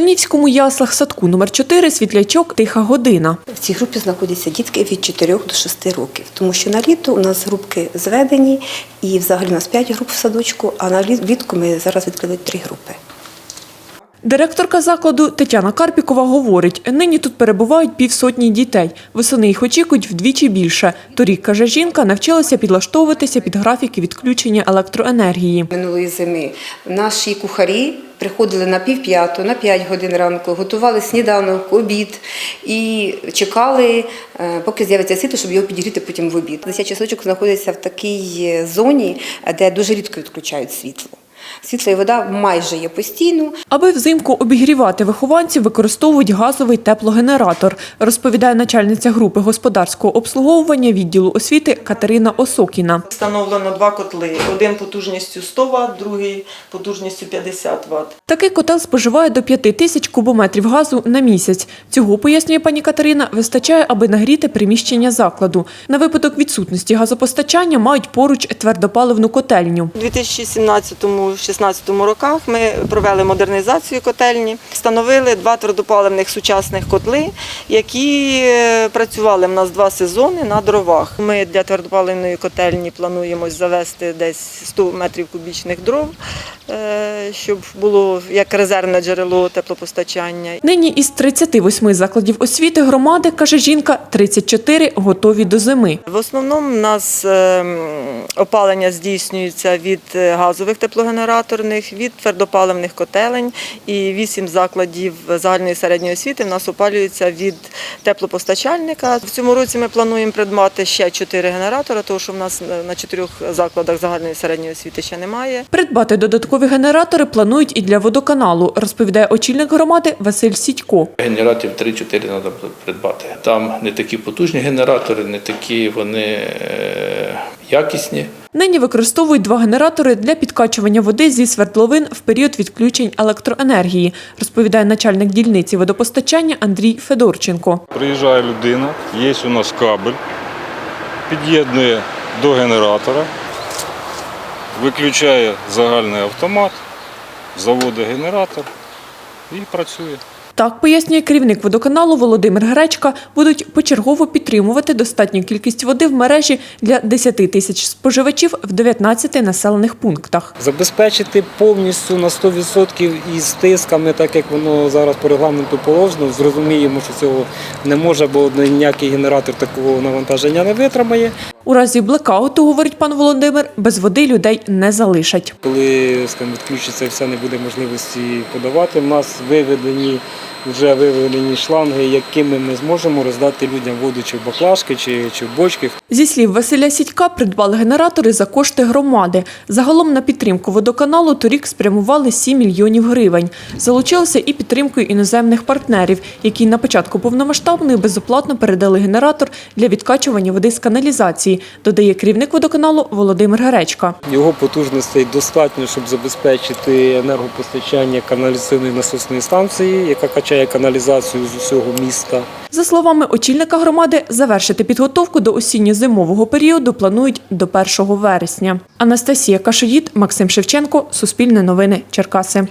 Тальнівському яслах садку номер 4 світлячок Тиха година. В цій групі знаходяться дітки від 4 до 6 років, тому що на літо у нас групки зведені, і взагалі у нас 5 груп в садочку, а на літ- влітку ми зараз відкрили 3 групи. Директорка закладу Тетяна Карпікова говорить, нині тут перебувають півсотні дітей. Восени їх очікують вдвічі більше. Торік, каже жінка, навчилася підлаштовуватися під графіки відключення електроенергії. Минулої зими наші кухарі приходили на півп'яту, на 5 годин ранку, готували сніданок, обід і чекали, е, поки з'явиться світло, щоб його підігріти потім в обід. Дитячий садочок знаходиться в такій е, зоні, де дуже рідко відключають світло. Світло і вода майже є постійно. Аби взимку обігрівати вихованців, використовують газовий теплогенератор, розповідає начальниця групи господарського обслуговування відділу освіти Катерина Осокіна. Встановлено два котли: один потужністю 100 Вт, другий потужністю 50 Вт. Такий котел споживає до 5 тисяч кубометрів газу на місяць. Цього, пояснює пані Катерина, вистачає, аби нагріти приміщення закладу. На випадок відсутності газопостачання мають поруч твердопаливну котельню. У 2017-2016 роках ми провели модернізацію котельні, встановили два твердопаливних сучасних котли, які е, працювали в нас два сезони на дровах. Ми для твердопаливної котельні плануємо завести десь 100 метрів кубічних дров, е, щоб було як резервне джерело теплопостачання. Нині із 38 закладів освіти громади, каже жінка, 34 готові до зими. В основному в нас е, опалення здійснюється від е, газових теплогенераторних, від твердопаливних котелень і вісім закладів загальної середньої освіти в нас опалюються від теплопостачальника. В цьому році ми плануємо придбати ще чотири генератори, тому що в нас на- на чотирьох закладах загальної середньої освіти ще немає. Придбати додаткові генератори планують і для водоканалу, розповідає очільник громади Василь Сідько. Генераторів 3-4 треба придбати. Там не такі потужні генератори, не такі вони е, якісні. Нині використовують два генератори для підкачування води зі свердловин в період відключень електроенергії, розповідає начальник дільниці водопостачання Андрій Федорченко. Приїжджає людина, є у нас кабель, під'єднує до генератора, виключає загальний автомат, заводить генератор і працює. Так пояснює керівник водоканалу Володимир Гречка, будуть почергово підтримувати достатню кількість води в мережі для 10 тисяч споживачів в 19 населених пунктах. Забезпечити повністю на 100% із тисками, так як воно зараз по регламенту положено. Зрозуміємо, що цього не може, бо ніякий генератор такого навантаження не витримає. У разі блекауту, говорить пан Володимир, без води людей не залишать. Коли скажімо, відключиться все не буде можливості подавати, в нас виведені вже виведені шланги, якими ми зможемо роздати людям воду чи в баклажки, чи, чи в бочки. Зі слів Василя Сідька, придбали генератори за кошти громади. Загалом на підтримку водоканалу торік спрямували 7 мільйонів гривень. Залучилися і підтримкою іноземних партнерів, які на початку повномасштабної безоплатно передали генератор для відкачування води з каналізації, додає керівник водоканалу Володимир Гречка. Його потужностей достатньо, щоб забезпечити енергопостачання каналізаційної насосної станції, яка качає каналізацію з усього міста. За словами очільника громади, завершити підготовку до осінньо-зимового періоду планують до 1 вересня. Анастасія Кашоїд, Максим Шевченко, Суспільне новини, Черкаси.